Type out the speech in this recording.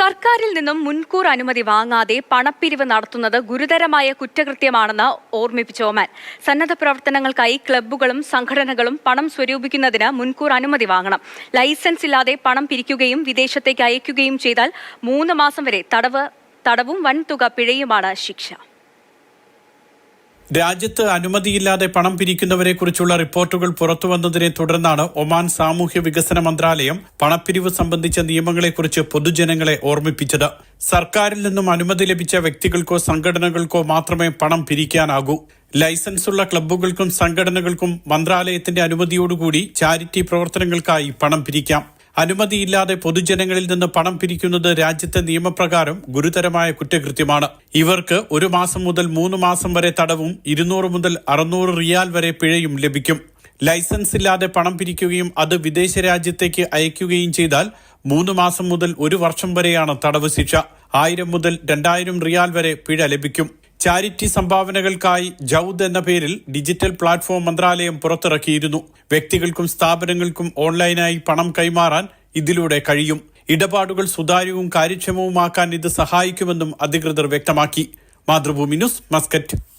സർക്കാരിൽ നിന്നും മുൻകൂർ അനുമതി വാങ്ങാതെ പണപ്പിരിവ് നടത്തുന്നത് ഗുരുതരമായ കുറ്റകൃത്യമാണെന്ന് ഓർമ്മിപ്പിച്ച ഒമാൻ സന്നദ്ധ പ്രവർത്തനങ്ങൾക്കായി ക്ലബ്ബുകളും സംഘടനകളും പണം സ്വരൂപിക്കുന്നതിന് മുൻകൂർ അനുമതി വാങ്ങണം. ലൈസൻസ് ഇല്ലാതെ പണം പിരിക്കുകയും വിദേശത്തേക്ക് അയക്കുകയും ചെയ്താൽ മൂന്ന് മാസം വരെ തടവ് തടവും വൻതുക പിഴയുമാണ് ശിക്ഷ. രാജ്യത്ത് അനുമതിയില്ലാതെ പണം പിരിക്കുന്നവരെ കുറിച്ചുള്ള റിപ്പോർട്ടുകൾ പുറത്തുവന്നതിനെ തുടർന്നാണ് ഒമാൻ സാമൂഹ്യ വികസന മന്ത്രാലയം പണപ്പിരിവ് സംബന്ധിച്ച നിയമങ്ങളെക്കുറിച്ച് പൊതുജനങ്ങളെ ഓർമ്മിപ്പിച്ചത്. സർക്കാരിൽ നിന്നും അനുമതി ലഭിച്ച വ്യക്തികൾക്കോ സംഘടനകൾക്കോ മാത്രമേ പണം പിരിക്കാനാകൂ. ലൈസൻസുള്ള ക്ലബ്ബുകൾക്കും സംഘടനകൾക്കും മന്ത്രാലയത്തിന്റെ അനുമതിയോടുകൂടി ചാരിറ്റി പ്രവർത്തനങ്ങൾക്കായി പണം പിരിക്കാം. അനുമതിയില്ലാതെ പൊതുജനങ്ങളിൽ നിന്ന് പണം പിരിക്കുന്നത് രാജ്യത്തെ നിയമപ്രകാരം ഗുരുതരമായ കുറ്റകൃത്യമാണ്. ഇവർക്ക് ഒരു മാസം മുതൽ മൂന്ന് മാസം വരെ തടവും ഇരുന്നൂറ് മുതൽ അറുന്നൂറ് റിയാൽ വരെ പിഴയും ലഭിക്കും. ലൈസൻസ് ഇല്ലാതെ പണം പിരിക്കുകയും അത് വിദേശ രാജ്യത്തേക്ക് അയക്കുകയും ചെയ്താൽ മൂന്ന് മാസം മുതൽ ഒരു വർഷം വരെയാണ് തടവ് ശിക്ഷ. ആയിരം മുതൽ രണ്ടായിരം റിയാൽ വരെ പിഴ ലഭിക്കും. ചാരിറ്റി സംഭാവനകൾക്കായി ജൌദ് എന്ന പേരിൽ ഡിജിറ്റൽ പ്ലാറ്റ്ഫോം മന്ത്രാലയം പുറത്തിറക്കിയിരുന്നു. വ്യക്തികൾക്കും സ്ഥാപനങ്ങൾക്കും ഓൺലൈനായി പണം കൈമാറാൻ ഇതിലൂടെ കഴിയും. ഇടപാടുകൾ സുതാര്യവും കാര്യക്ഷമവുമാക്കാൻ ഇത് സഹായിക്കുമെന്നും അധികൃതർ വ്യക്തമാക്കി. Mathrubhumi news Muscat.